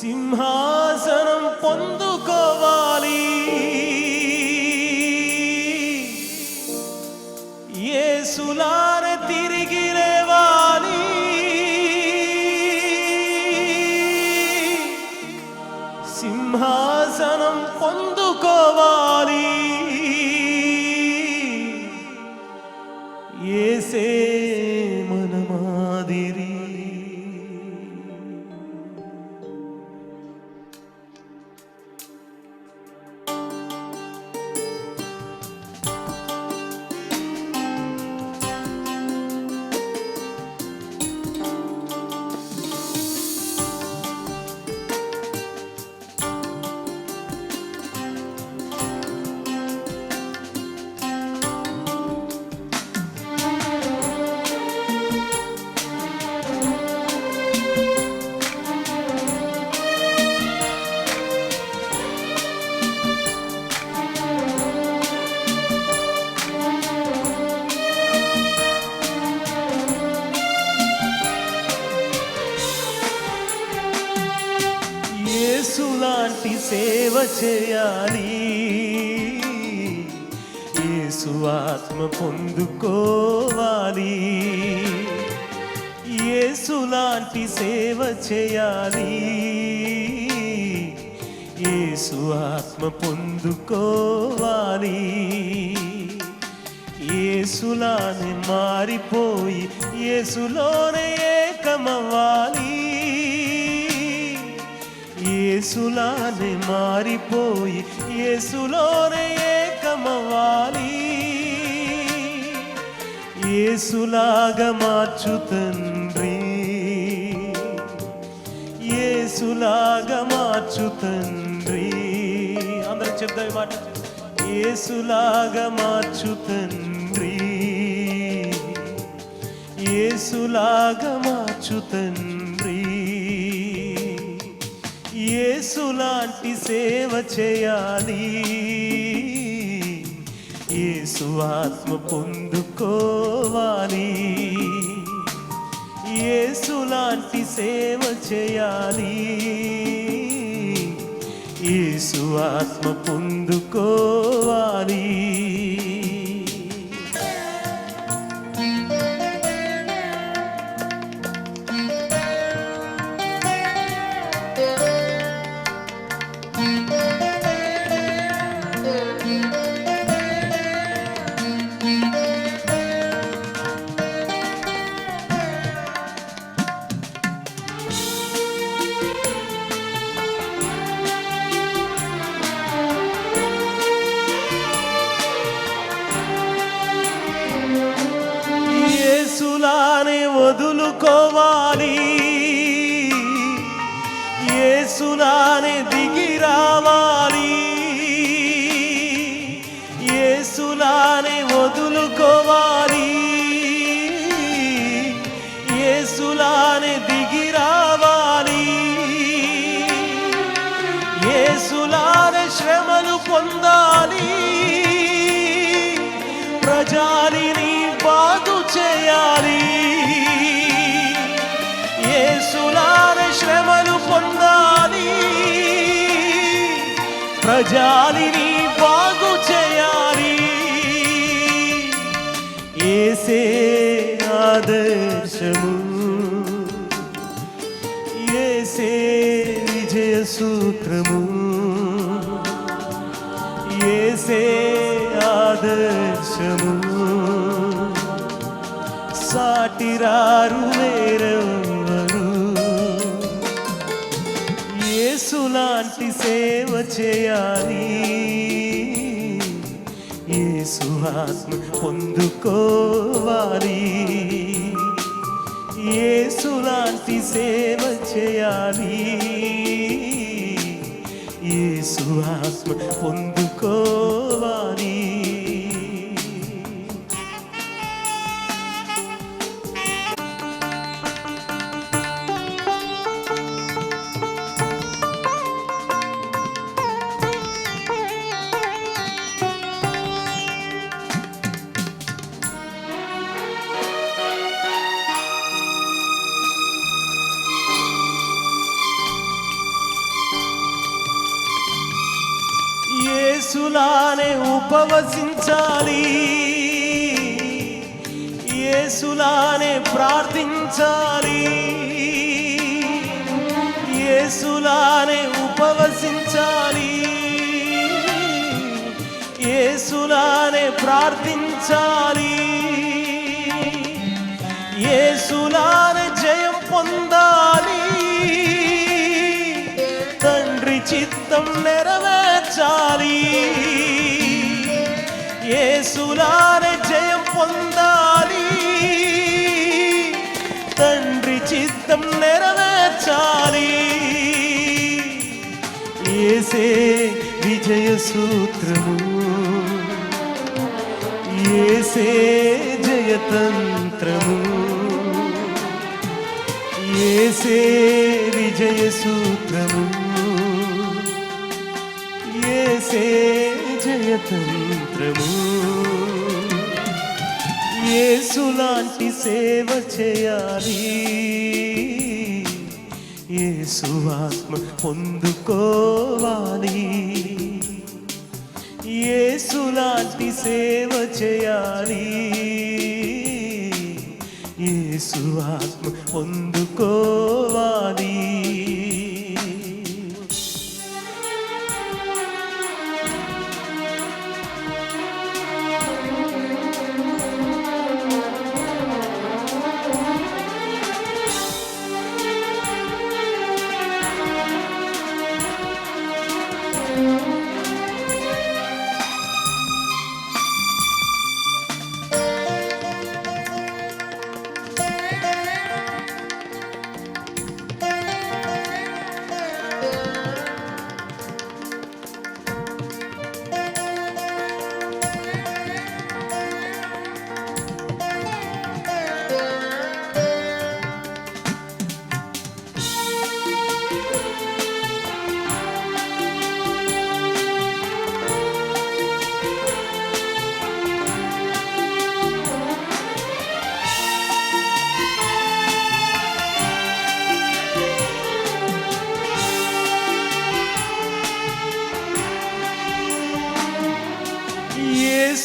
సింహాసనం పొందుకోవాలి చేయాలి. యేసు ఆత్మ పొందుకోవాలి. యేసులాంటి సేవ చేయాలి. యేసు ఆత్మ పొందుకోవాలి. యేసులానే మారిపోయి యేసులోనే ఏకమవ్వాలి. యేసులానే మారిపోయి యేసులోనే ఏకమవ్వాలి. యేసులాగా మార్చు తండ్రి. యేసులాగా మార్చు తండ్రి. అందరూ చెప్తాయి మాట. యేసులాగా మార్చు తండ్రి. యేసులాగా మార్చు తండ్రి. యేసులాంటి సేవ చేయాలి. యేసు ఆత్మ పొందుకోవాలి. యేసులాంటి సేవ చేయాలి. యేసు ఆత్మ పొందుకోవాలి. వదులుకోవాలి యేసులానే దిగి రావాలి. ఏసులానే వదులుకోవాలి. ఏసులానే దిగి రావాలి. ఏసులానే శ్రమలు పొందాలి. యేసులాన పొందాలి. ప్రజాలిని బాగు చేయాలి. ఏసే ఆదర్శము. ఏసే విజయ సూత్రము ఏసే ఆదర్శము. సాటిరారు చేయాలి. యేసు ఆత్మ పొందుకోవాలి. యేసులాంటి సేవ చేయాలి. యేసు ఆత్మ పొందుకో యేసులానే ఉపవసించాలి. యేసులానే ప్రార్థించాలి. యేసులానే ఉపవసించాలి. యేసులానే ప్రార్థించాలి. యేసులానే జయం పొందాలి. తండ్రి చిత్తం పొందాలి ఏసులానే జయం పొందాలి. తండ్రి చిత్తం నెరవేర్చాలి. ఏసే విజయ సూత్రము. ఏసే జయతంత్రము ఏసే విజయ సూత్రము. జయతంత్రము ఏసులాంటి సేవ చేయాలి. ఏసు ఆత్మ పొందుకోవాలి. ఏసులాంటి సేవ చేయాలి. ఏసు ఆత్మ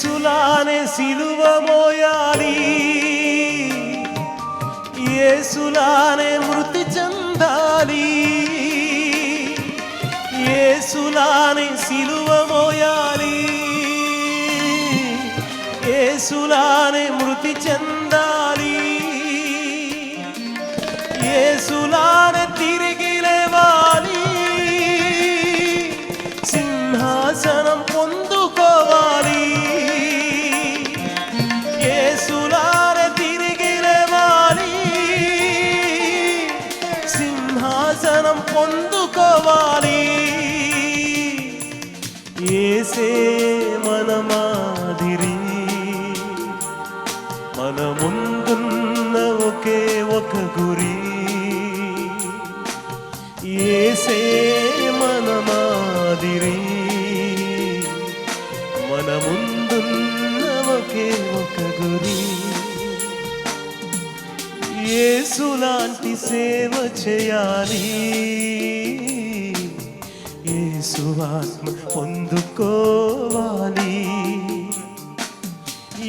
ఏసులానే సిలువ మోయాలి ఏసులానే మృతి చెందాలి. ఏసులానే సిలువ మోయాలి. ఏసులానే మృతి చెంద మన ముందున్న ఒకే ఒక గురి. ఏసే మన మాదిరి. మన ముందున్న ఒకే ఒక గురి. ఏసులాంటి సేవ చేయాలి. ఏసు ఆత్మ పొందుకోవాలి.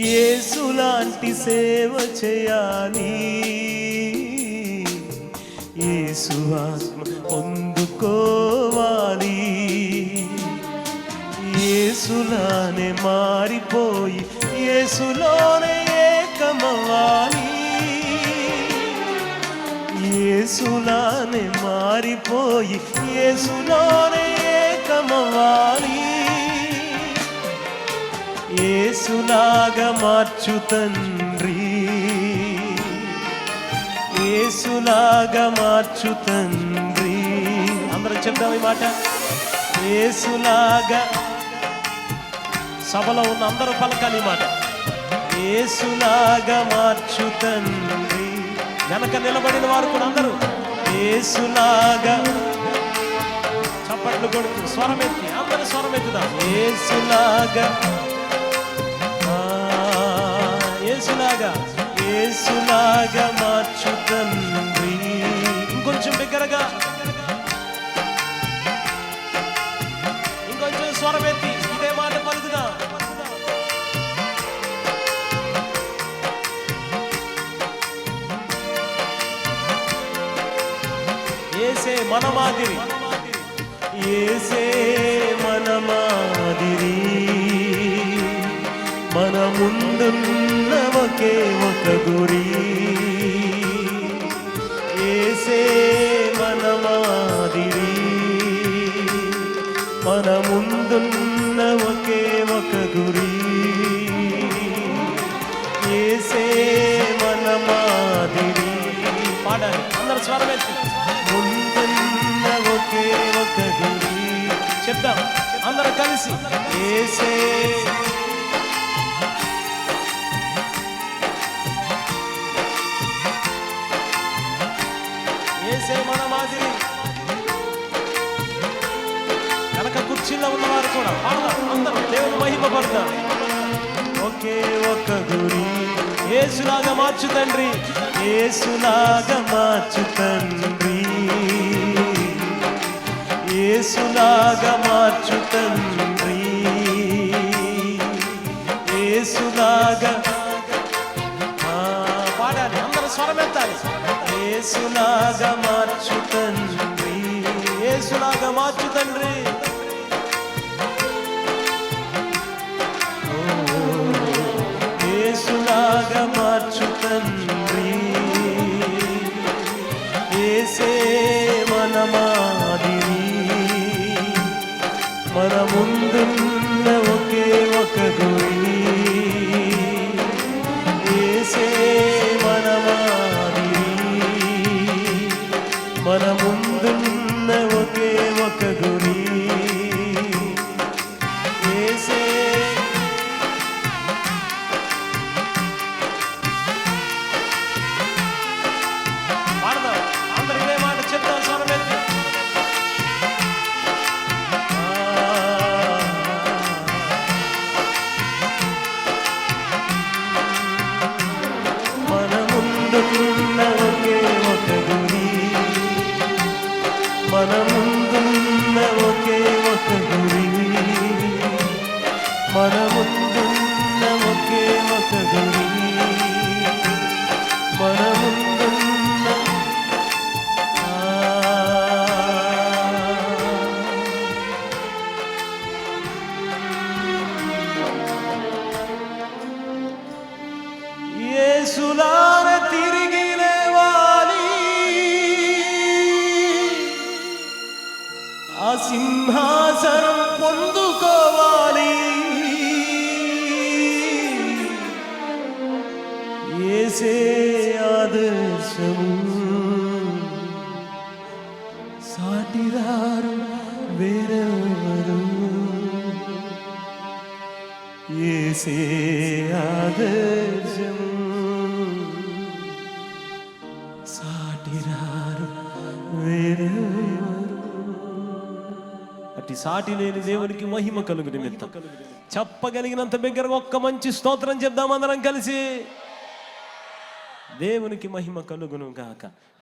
ఏసులాంటి సేవ చేయాలి. ఏసు ఆత్మ పొందుకోవాలి. ఏసులానే మారిపోయి ఏసులోనే ఏకమవ్వాలి. ఏసులానే మారిపోయి ఏసులోనే ఏసులాగా మార్చు తండ్రి. ఏసులాగా మార్చు తండ్రి. అందరం చెప్దాం ఈ మాట. ఏసులాగా సభలో ఉన్న అందరూ పలకాలి ఈ మాట. ఏసులాగా మార్చు తండ్రి. వెనక నిలబడిన వారు కూడా అందరూ ఏసులాగా చప్పట్లు కొడుతూ స్వరమెత్తి అందరూ స్వరమెత్తుదాం. ఏసులాగా ఏసులాగా ఏసులాగా మార్చు తండ్రి ఇంకొంచెం బిగ్గరగా ఇంకొంచెం స్వరమెత్తి ఇదే మాట పలుకుదా. ఏసే మన మాదిరి. ఏసే ముందున్న ఒకే ఒక గురి. ఏసే మన మాదిరి మన ముందున్న ఒకే ఒక గురి. ఏసే మన మాదిరి పాడాలి. అందరు స్వరమెత్తి ముందున్న ఒకే ఒక గురి. చెప్దాం. అందరూ కలిసి. ఏసే ఉన్నవారు పాడదాం అందరూ దేవుని మహిమ పడదాం ఒకే ఒక గురి. ఏసులాగా మార్చు తండ్రి. ఏసులాగా మార్చు తండ్రి. ఏసులాగా మార్చు తండ్రి. ఏసులాగా పాడాలి. అందరూ స్వరమెత్తాలి ఏసులాగా మార్చు తండ్రి. ఏసులాగా మార్చు తండ్రి. ముందున్న ఒకే ఒక గురి. మన ముందున్న ఒకే ఒక గురి. మన ముందున్న ఒకే ఒక గురి మన ముందున్న ఏసే ఆదర్శము సాటిరారు అట్టి సాటి లేని దేవునికి మహిమ కలుగు నిమిత్తం. చెప్పగలిగినంత దగ్గర ఒక్క మంచి స్తోత్రం చెప్దాం అందరం కలిసి. దేవునికి మహిమ కలుగును గాక.